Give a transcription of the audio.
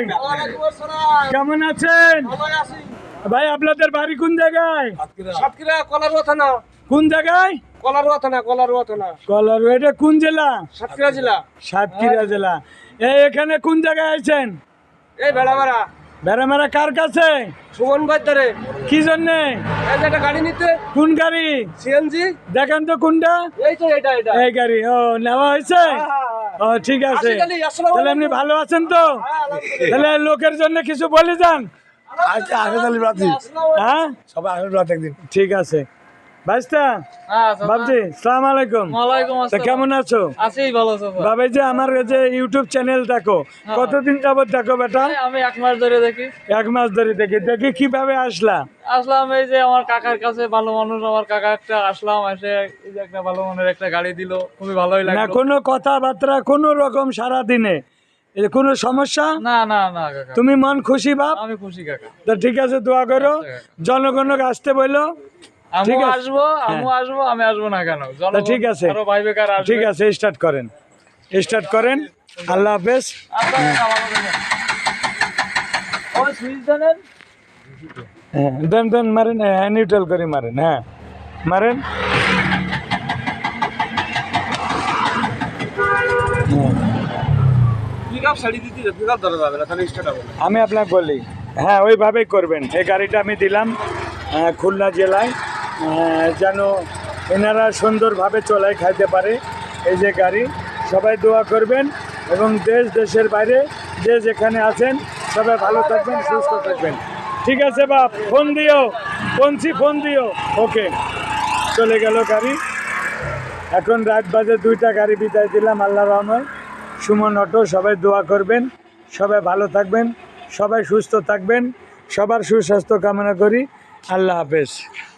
ভাই কেমন আছেন? ভাই আপনাদের বাড়ি কোন জায়গায়? সাতক্ষীরা। কলারুয়া থানা। কোন জায়গায়? কলারুয়া থানা কলারুয়া থানা। কলার এটা কোন জেলা? সাতক্ষীরা জেলা। সাতক্ষীরা জেলা। এই এখানে কোন জায়গায় আছেন এই বেড়ামারা বেড়ামারা কার কাছে? সুমন ভাই ধরে কি জন্যে? একটা গাড়ি নিতে। কোন গাড়ি? সিএনজি। দেখেন তো কোনটা? এই তো এটা এটা। এই গাড়ি। ও নেওয়া হয়েছে? ও ঠিক আছে। তাহলে, আপনি ভালো আছেন তো? তাহলে লোকের জন্য কিছু বলে যান। আচ্ছা আঠাশ তারিখ হ্যাঁ? সবাই রাত একদিন। ঠিক আছে। ভাইস্তা বাবজি সালাম আলাইকুম। ওয়ালাইকুম তা আসসালাম। কেমন আছো? ভালো বাবা যে আমার এই যে ইউটিউব চ্যানেল দেখো কতদিন যাবত দেখো বেটা? এই আমি এক মাস ধরে দেখি। এক মাস ধরে দেখি। দেখি কীভাবে আসলা? আসলাম এই যে আমার কাকার কাছে ভালো মানুষ। আমার কাকা একটা আসলাম এসে এই যে একটা ভালো মনের একটা গাড়ি দিল। খুবই ভালোই কোনো কথাবার্তা কোনো রকম সারা দিনে কোনো সমস্যা? না না না তুমি মন খুশি বাপ? আমি খুশি কাকা। তো ঠিক আছে দোয়া করো। জনগণকে আসতে বলল আমি ঠিক আছে। আসব আমি আসব আমি আসব না কেন? ঠিক আছে। ঠিক আছে স্টার্ট করেন। স্টার্ট করেন। আল্লাহ হাফেজ। দেন হ্যাঁ দেন দেন মারেন হ্যাঁ নিউট্রাল করে মারেন হ্যাঁ। মারেন। আমি আপনাকে বলি হ্যাঁ ওইভাবেই করবেন। এই গাড়িটা আমি দিলাম খুলনা জেলায়। যেন এনারা সুন্দরভাবে চলাই খাইতে পারে। এই যে গাড়ি, সবাই দোয়া করবেন এবং দেশ, দেশের বাইরে যে যেখানে আছেন, সবাই ভালো থাকবেন, সুস্থ থাকবেন। ঠিক আছে বাপ, ফোন দিও পঞ্চি ফোন দিও। ওকে, চলে গেল গাড়ি। এখন রাত বাজে দুইটা, গাড়ি বিদায় দিলাম, আল্লাহ রহমান সুমন অটো, সবাই দোয়া করবেন, সবাই ভালো থাকবেন, সবাই সুস্থ থাকবেন, সবার সুস্বাস্থ্য কামনা করি, আল্লাহ হাফেজ।